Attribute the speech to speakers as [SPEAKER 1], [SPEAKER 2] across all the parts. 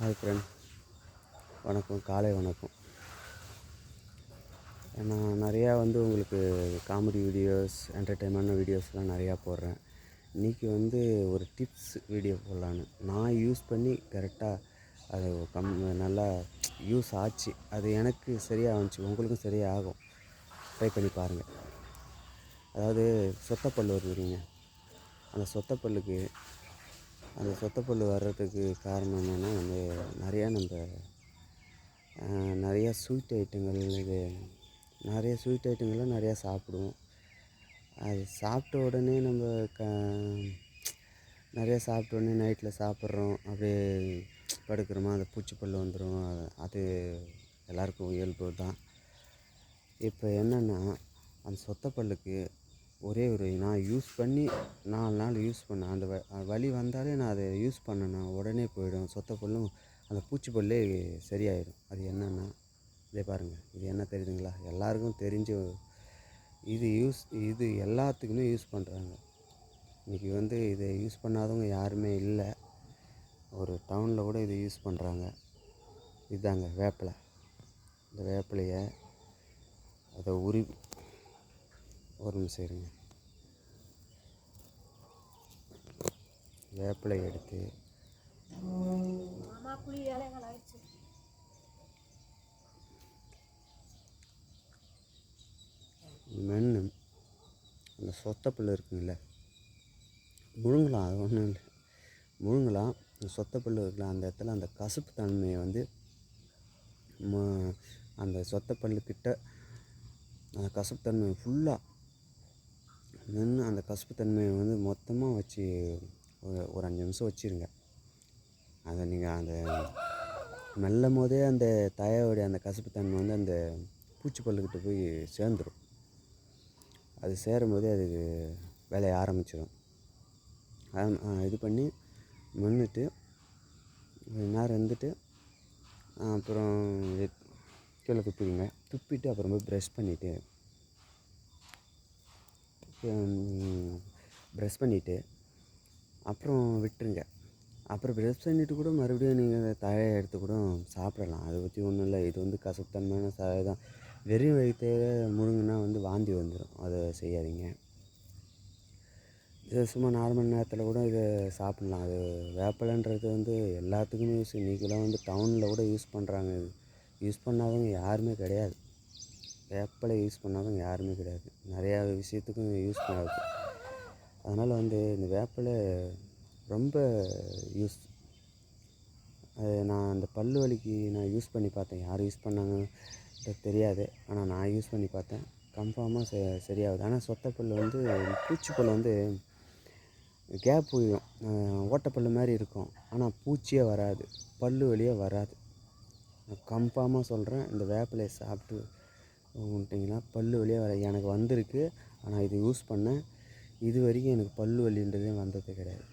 [SPEAKER 1] Hi friend வணக்கம் காலை வணக்கம். நான் நிறையா வந்து உங்களுக்கு காமெடி வீடியோஸ் என்டர்டெயின்மெண்ட் வீடியோஸ்லாம் நிறையா போடுறேன். இன்றைக்கி வந்து ஒரு டிப்ஸ் வீடியோ போடலான்னு நான் யூஸ் பண்ணி கரெக்டாக அது கம் நல்லா யூஸ் ஆச்சு. அது எனக்கு சரியாக வந்துச்சு. உங்களுக்கும் சரியாக ஆகும். ட்ரை பண்ணி பாருங்கள் அதாவது சொத்தப்பல் வருதுங்க. அந்த சொத்தப்பல்லுக்கு அந்த சொத்தப்பல் வர்றதுக்கு காரணம் என்னென்னா வந்து நிறையா நம்ம நிறையா ஸ்வீட் ஐட்டங்கள் இது நிறைய ஸ்வீட் ஐட்டங்கள்லாம் நிறையா சாப்பிடுவோம். அது சாப்பிட்ட உடனே நம்ம க நிறையா சாப்பிட்ட உடனே நைட்டில் சாப்பிட்றோம் அப்படியே படுக்கிறோமா அந்த பூச்சிப்பல் வந்துடும் அது எல்லாருக்கும் இயல்பு தான். இப்போ என்னென்னா அந்த சொத்தப்பல்லுக்கு ஒரே ஒரு நான் யூஸ் பண்ணி நாலு நாள் யூஸ் பண்ணேன் அந்த வ- வலி வந்தாலே நான் அதை யூஸ் பண்ணேன்னா உடனே போயிடும். சொத்தப்பல்லும் அந்த பூச்சி பூச்சிப்பல்லே சரியாயிடும். அது என்னென்னா இதே பாருங்கள் இது என்ன தெரியுதுங்களா? எல்லாருக்கும் தெரிஞ்ச இது யூஸ் இது எல்லாத்துக்குமே யூஸ் பண்ணுறாங்க இன்றைக்கி வந்து இதை யூஸ் பண்ணாதவங்க யாருமே இல்லை. ஒரு டவுனில் கூட இதை யூஸ் பண்ணுறாங்க இதுதாங்க வேப்பிலை. இந்த வேப்பிலையை அதை உரி ஒரு நிமிஷம் இருங்க. வேப்பிலை எடுத்து மென்று அந்த சொத்தப்பல் இருக்குங்கள முழுங்கலாம் அது ஒன்றும் இல்லை. முழுங்கலாம் சொத்தப்பல் இருக்குல்ல அந்த இடத்துல அந்த கசப்பு தன்மையை வந்து அந்த சொத்தப்பல்லுக்கிட்ட அந்த கசப்பு தன்மையை ஃபுல்லாக மென்று அந்த கசப்பு தன்மையை வந்து மொத்தமாக வச்சு ஒரு ஒரு அஞ்சு நிமிஷம் வச்சிருங்க. அதை நீங்கள் அந்த மெல்லும் போதே அந்த தயாவுடைய அந்த கசப்பு தன்மை வந்து அந்த பூச்சிப்பல்லுக்கிட்ட போய் சேர்ந்துடும் அது சேரும்போதே அதுக்கு வேலையை ஆரம்பிச்சிடும் ஆ, இது பண்ணி மென்னுட்டு கொஞ்ச நேரம் இருந்துட்டு அப்புறம் கீழே துப்பிடுங்க. துப்பிட்டு அப்புறம் போய் ப்ரெஷ் பண்ணிவிட்டு ப்ரெஷ் பண்ணிவிட்டு அப்புறம் விட்டுருங்க. அப்புறம் ப்ரெஷ் பண்ணிவிட்டு கூட மறுபடியும் நீங்கள் தழையை எடுத்து கூட சாப்பிடலாம். அதை பற்றி ஒன்றும் இல்லை. இது வந்து கசப்புத்தன்மையான தழை தான். வெறும் வயிற்று முழுங்குனா வந்து வாந்தி வந்துடும் அதை செய்யாதீங்க. இது சும்மா நார்மல் நேரத்தில் கூட இதை சாப்பிட்லாம். அது வேப்பலைன்றது வந்து எல்லாத்துக்குமே யூஸ் இன்றைக்கெல்லாம் வந்து டவுனில் கூட யூஸ் பண்ணுறாங்க இது யூஸ் பண்ணாதவங்க யாருமே கிடையாது. வேப்பிலை யூஸ் பண்ணாதவங்க யாருமே கிடையாது. நிறையா விஷயத்துக்கும் யூஸ் பண்ணாது அதனால் வந்து இந்த வேப்பிலை ரொம்ப யூஸ். அது நான் அந்த பல்லு வலிக்கு நான் யூஸ் பண்ணி பார்த்தேன். யார் யூஸ் பண்ணாங்க தெரியாது. ஆனால் நான் யூஸ் பண்ணி பார்த்தேன். கன்ஃபார்மாக ச சரியாகுது. ஆனால் சொத்தப்பல் வந்து பூச்சிப்பல் வந்து கேப் விழும் ஓட்டப்பல் மாதிரி இருக்கும். ஆனால் பூச்சியே வராது. பல்லு வலியே வராது. நான் கன்ஃபார்மாக சொல்கிறேன் இந்த வேப்பிலையை சாப்பிட்டு விட்டிங்கன்னா பல்லு வழியே வர எனக்கு வந்திருக்கு. ஆனால் இது யூஸ் பண்ணேன். இது வரைக்கும் எனக்கு பல் வலின்றதே வந்தது கிடையாது.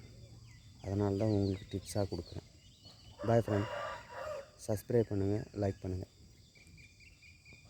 [SPEAKER 1] அதனால தான் உங்களுக்கு டிப்ஸாக கொடுக்குறேன். பாய் ஃப்ரெண்ட் சப்ஸ்கிரைப் பண்ணுங்கள் லைக் பண்ணுங்கள்